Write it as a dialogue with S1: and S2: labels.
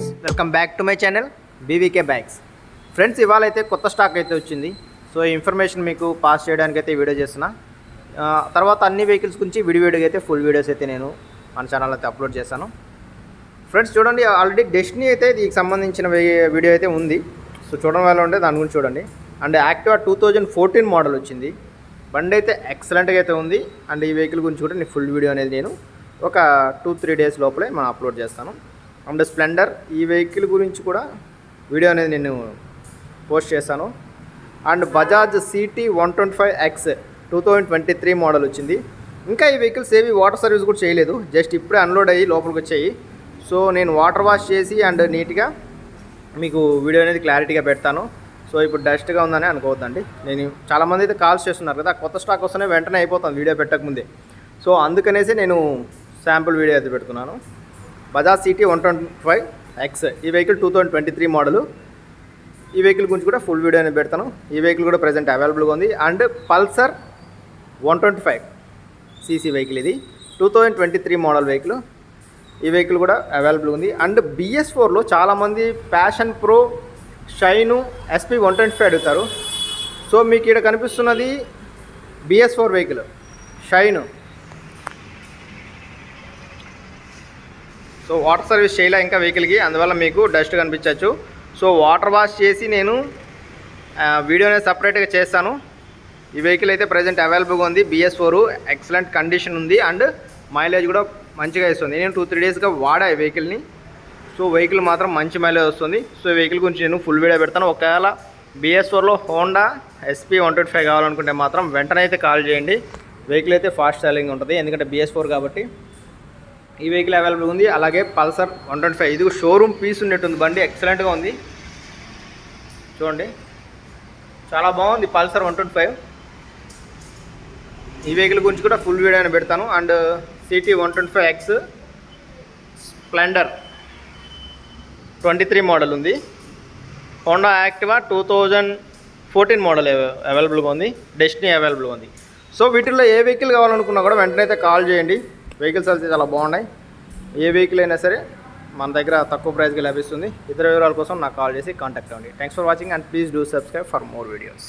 S1: Welcome back to my channel BVK bags friends ఇవాళ అయితే కొత్త స్టాక్ అయితే వచ్చింది. సో ఈ ఇన్ఫర్మేషన్ మీకు పాస్ చేయడానికి అయితే వీడియో చేసిన తర్వాత అన్ని వెహికల్స్ గురించి విడివిడిగా అయితే ఫుల్ వీడియోస్ అయితే నేను మన ఛానల్ అయితే అప్లోడ్ చేశాను ఫ్రెండ్స్ చూడండి ఆల్రెడీ డెస్టినీ అయితే దీనికి సంబంధించిన వీడియో అయితే ఉంది. సో చూడడం వల్ల ఉంటే దాని గురించి చూడండి. And Activa two thousand fourteen model వచ్చింది. బండి అయితే ఎక్సలెంట్గా అయితే ఉంది. అండ్ ఈ వెహికల్ గురించి కూడా నేను ఫుల్ వీడియో అనేది నేను ఒక టూ త్రీ డేస్ లోపలే మనం అప్లోడ్ చేస్తాను. And Splendor. ఈ వెహికల్ గురించి కూడా వీడియో అనేది నేను పోస్ట్ చేశాను. And Bajaj CT one twenty five X two thousand twenty three model వచ్చింది. ఇంకా ఈ వెహికల్స్ ఏవి వాటర్ సర్వీస్ కూడా చేయలేదు. జస్ట్ ఇప్పుడే అన్లోడ్ అయ్యి లోపలికి వచ్చాయి. సో నేను వాటర్ వాష్ చేసి అండ్ నీట్గా మీకు వీడియో అనేది క్లారిటీగా పెడతాను. సో ఇప్పుడు డస్ట్గా ఉందని అనుకోవద్దండి. నేను చాలామంది అయితే కాల్స్ చేస్తున్నారు కదా కొత్త స్టాక్ వస్తేనే వెంటనే అయిపోతాను వీడియో పెట్టకముందే. సో అందుకనేసి నేను శాంపుల్ వీడియో అయితే పెడుతున్నాను. Bajaj CT one twenty five X ఈ vehicle two thousand twenty three model ఈ వెహికల్ గురించి కూడా ఫుల్ వీడియో నేను పెడతాను. ఈ వెహికల్ కూడా ప్రజెంట్ అవైలబుల్గా ఉంది. And Pulsar one twenty five CC vehicle ఇది. Two thousand twenty three model vehicle ఈ వెహికల్ కూడా అవైలబుల్ ఉంది. అండ్ బిఎస్ ఫోర్లో చాలామంది Passion Pro Shine SP one twenty five అడుగుతారు. సో మీకు ఇక్కడ కనిపిస్తున్నది BS four vehicle Shine so water service చేయలే ఇంకా వెహికల్కి? అందువల్ల మీకు డస్ట్ కనిపించవచ్చు సో వాటర్ వాష్ చేసి నేను వీడియోనే సపరేట్గా చేస్తాను. ఈ వెహికల్ అయితే ప్రజెంట్ అవైలబుల్గా ఉంది. బిఎస్ ఫోర్ ఎక్సలెంట్ కండిషన్ ఉంది అండ్ మైలేజ్ కూడా మంచిగా ఇస్తుంది. నేను టూ త్రీ డేస్గా వాడా ఈ వెహికల్ని. సో వెహికల్ మాత్రం మంచి మైలేజ్ వస్తుంది. సో వెహికల్ గురించి నేను ఫుల్ వీడియో పెడతాను. ఒకవేళ బిఎస్ ఫోర్లో Honda SP one twenty five కావాలనుకుంటే మాత్రం వెంటనే అయితే కాల్ చేయండి. వెహికల్ అయితే ఫాస్ట్ సెల్లింగ్ ఉంటుంది. ఎందుకంటే బిఎస్ ఫోర్ కాబట్టి ఈ వెహికల్ అవైలబుల్ ఉంది. అలాగే పల్సర్ వన్ ట్వంటీ ఫైవ్. ఇది షోరూమ్ పీస్ ఉన్నట్టుంది బండి. ఎక్సలెంట్గా ఉంది. చూడండి. చాలా బాగుంది పల్సర్ వన్ ట్వంటీ ఫైవ్. ఈ వెహికల్ గురించి కూడా ఫుల్ వీడియో అని పెడతాను. And CT one twenty five X Splendor twenty three model ఉంది. Honda Activa two thousand fourteen model అవైలబుల్గా ఉంది. డెస్టినీ అవైలబుల్గా ఉంది. సో వీటిల్లో ఏ వెహికల్ కావాలనుకున్నా కూడా వెంటనే అయితే కాల్ చేయండి. వెహికల్స్ అయితే చాలా బాగున్నాయి. ఏ వెహికల్ అయినా సరే మన దగ్గర తక్కువ ప్రైస్కి లభిస్తుంది. ఇతర వివరాల కోసం నాకు కాల్ చేసి కాంటాక్ట్ అవ్వండి. Thanks for watching and please do subscribe for more videos